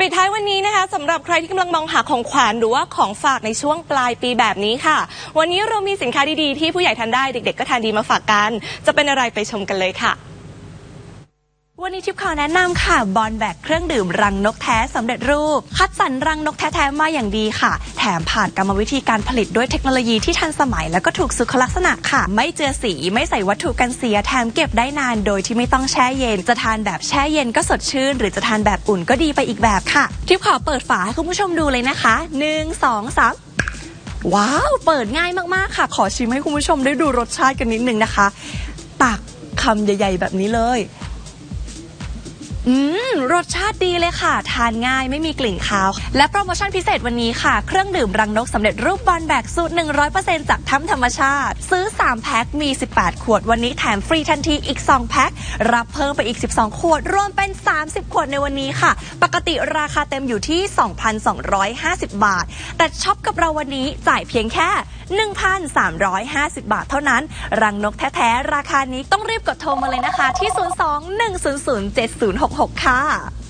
ปิดท้ายวันนี้นะคะสำหรับใครที่กำลังมองหาของขวัญหรือว่าของฝากในช่วงปลายปีแบบนี้ค่ะ วันนี้เรามีสินค้าดีๆที่ผู้ใหญ่ทานได้เด็ก ๆ ก็ทานดีมาฝากกัน จะเป็นอะไรไปชมกันเลยค่ะ วันนี้ทิพย์ขอแนะนำค่ะ บอลแบกเครื่องดื่มรังนกแท้สำเร็จรูป คัดสรรรังนกแท้ๆมาอย่างดีค่ะ แถมผ่านกรรมวิธีการผลิตด้วยเทคโนโลยีที่ทันสมัยแล้วก็ถูกสุขลักษณะค่ะ ไม่เจือสีไม่ใส่วัตถุกันเสียแถมเก็บได้นานโดยที่ไม่ต้องแช่เย็น จะทานแบบแช่เย็นก็สดชื่น หรือจะทานแบบอุ่นก็ดีไปอีกแบบค่ะ ทิพย์ขอเปิดฝาให้คุณผู้ชมดูเลยนะคะหนึ่งสองสามว้าว เปิดง่ายมาก ๆ ค่ะ ขอชิมให้คุณผู้ชมได้ดูรสชาติกันนิดนึงนะคะ ตักคำใหญ่ ๆ แบบนี้เลย อืม รสชาติดีเลยค่ะ ทานง่ายไม่มีกลิ่นคาว และโปรโมชั่นพิเศษวันนี้ค่ะ เครื่องดื่มรังนกสำเร็จรูปบอลแบกสูตร 100%จากถ้ำธรรมชาติ ซื้อ 3 แพ็ค มี 18 ขวดวันนี้แถมฟรีทันทีอีก 2 แพ็ค รับเพิ่มไปอีก 12 ขวด รวมเป็น 30 ขวดในวันนี้ค่ะ ปกติราคาเต็มอยู่ที่ 2,250 บาท แต่ช็อปกับเราวันนี้จ่ายเพียงแค่ 1,350 บาทเท่านั้น รังนกแท้ ๆ ราคานี้ต้องรีบกดโทรมาเลยนะคะ ที่ 02-100-7066 ค่ะ up